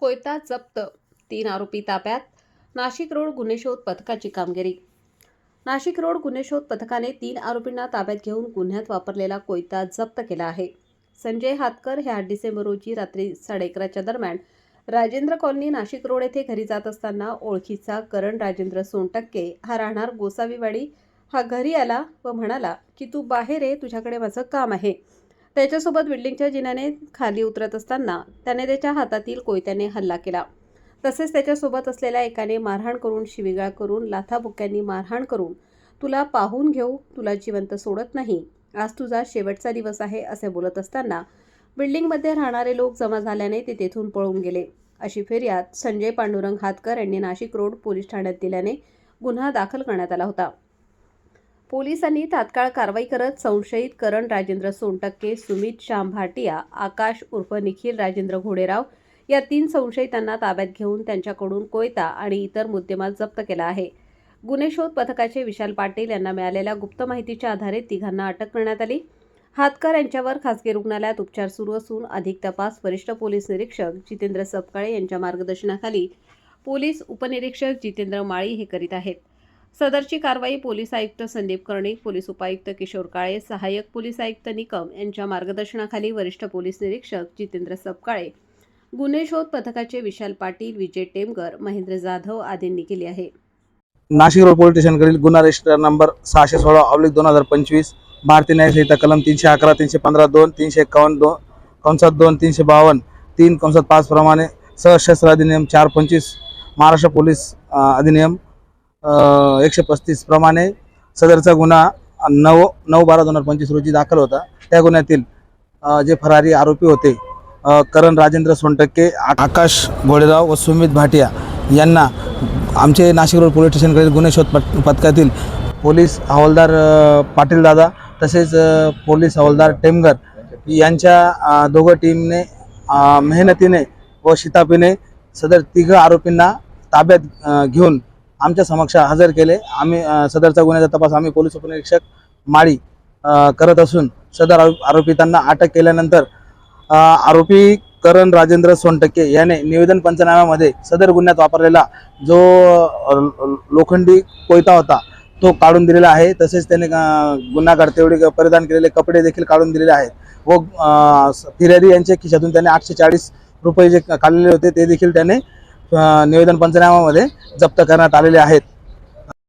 कोयता जप्त. तीन आरोपी ताब्यात. नाशिक रोड गुन्हे शोध पथकाची कामगिरी. नाशिक रोड गुन्हे शोध पथकाने तीन आरोपींना ताब्यात घेऊन गुन्ह्यात वापरलेला कोयता जप्त केला आहे. संजय हातकर हे आठ डिसेंबर रोजी रात्री साडे अकराच्या दरम्यान राजेंद्र कॉलनी नाशिक रोड येथे घरी जात असताना ओळखीचा करण राजेंद्र सोनटक्के हा राहणार गोसावीवाडी. हा घरी आला व म्हणाला की तू बाहेर आहे तुझ्याकडे माझं काम आहे. त्याच्यासोबत बिल्डिंगच्या जिन्याने खाली उतरत असताना त्याने त्याच्या हातातील कोयत्याने हल्ला केला. तसेच त्याच्यासोबत असलेल्या एकाने मारहाण करून शिवीगाळ करून लाथाबुक्यांनी मारहाण करून तुला पाहून घेऊ तुला जिवंत सोडत नाही. आज तुझा शेवटचा दिवस आहे असे बोलत असताना बिल्डिंगमध्ये राहणारे लोक जमा झाल्याने ते तेथून पळून गेले. अशी फिर्याद संजय पांडुरंग हातकर यांनी नाशिक रोड पोलीस ठाण्यात दिल्याने गुन्हा दाखल करण्यात आला होता. पोलिसांनी तात्काळ कारवाई करत संशयित करण राजेंद्र सोनटक्के सुमित श्याम भाटिया आकाश उर्फ निखिल राजेंद्र घोडेराव या तीन संशयितांना ताब्यात घेऊन त्यांच्याकडून कोयता आणि इतर मुद्देमाल जप्त केला आहे. गुन्हे शोध पथकाचे विशाल पाटील यांना मिळालेल्या गुप्त माहितीच्या आधारे तिघांना अटक करण्यात आली. हातकर यांच्यावर खासगी रुग्णालयात उपचार सुरू असून अधिक तपास वरिष्ठ पोलीस निरीक्षक जितेंद्र सपकाळे यांच्या मार्गदर्शनाखाली पोलीस उपनिरीक्षक जितेंद्र माळी हे करीत आहेत. सदरची कारवाई पोलीस आयुक्त संदीप कर्णिक पोलीस उपायुक्त किशोर काळे सहाय्यक पोलीस आयुक्त निकम यांच्या मार्गदर्शनाखाली वरिष्ठ पोलीस निरीक्षक जितेंद्र सपकाळे गुन्हे शोध पथकाचे विशाल पाटील विजय टेमकर महेंद्र जाधव आदींनी केली आहे. नाशिक रोड पोलीस स्टेशनकडील गुन्हा रजिस्टर नंबर सहाशे सोळा ऑब्लिक दोन हजार पंचवीस भारतीय न्यायसंहिता कलम तीनशे अकरा तीनशे पंधरा दोन तीनशे एकावन्न दोन कंसात दोन तीनशे बावन्न तीन कंसात पाच प्रमाणे सशस्त्र अधिनियम चार पंचवीस महाराष्ट्र पोलीस अधिनियम एकशे पस्तीस प्रमाणे सदरचा गुन्हा नऊ नऊ बारा दोन हजार पंचवीस रोजी दाखल होता. त्या गुन्ह्यातील जे फरारी आरोपी होते करण राजेंद्र सोनटक्के आकाश घोडेराव व सुमित भाटिया यांना आमचे नाशिक रोड पोलीस स्टेशनकडील गुन्हे शोध पट पथकातील पोलीस हवालदार पाटीलदादा तसेच पोलीस हवालदार टेमगर यांच्या दोघं टीमने मेहनतीने व शितापीने सदर तिघं आरोपींना ताब्यात घेऊन आमच्या समक्ष हजर केले. आम्ही सदरचा गुन्ह्याचा तपास आम्ही पोलीस उपनिरीक्षक माळी करत असून सदर आरो- आरोपितांना अटक केल्यानंतर आरोपी करण राजेंद्र सोनटक्के याने निवेदन पंचनाम्यामध्ये सदर गुन्ह्यात वापरलेला जो लोखंडी कोयता होता तो काढून दिलेला आहे. तसेच त्याने गुन्हा गुन्हागार तेवढे परिधान केलेले कपडे देखील काढून दिलेले आहेत. व फिर्यादी यांच्या खिशातून त्याने आठशे चाळीस रुपये जे काढलेले होते ते देखील त्याने निवेदन पंचनाम्यामध्ये जप्त करण्यात आलेले आहेत.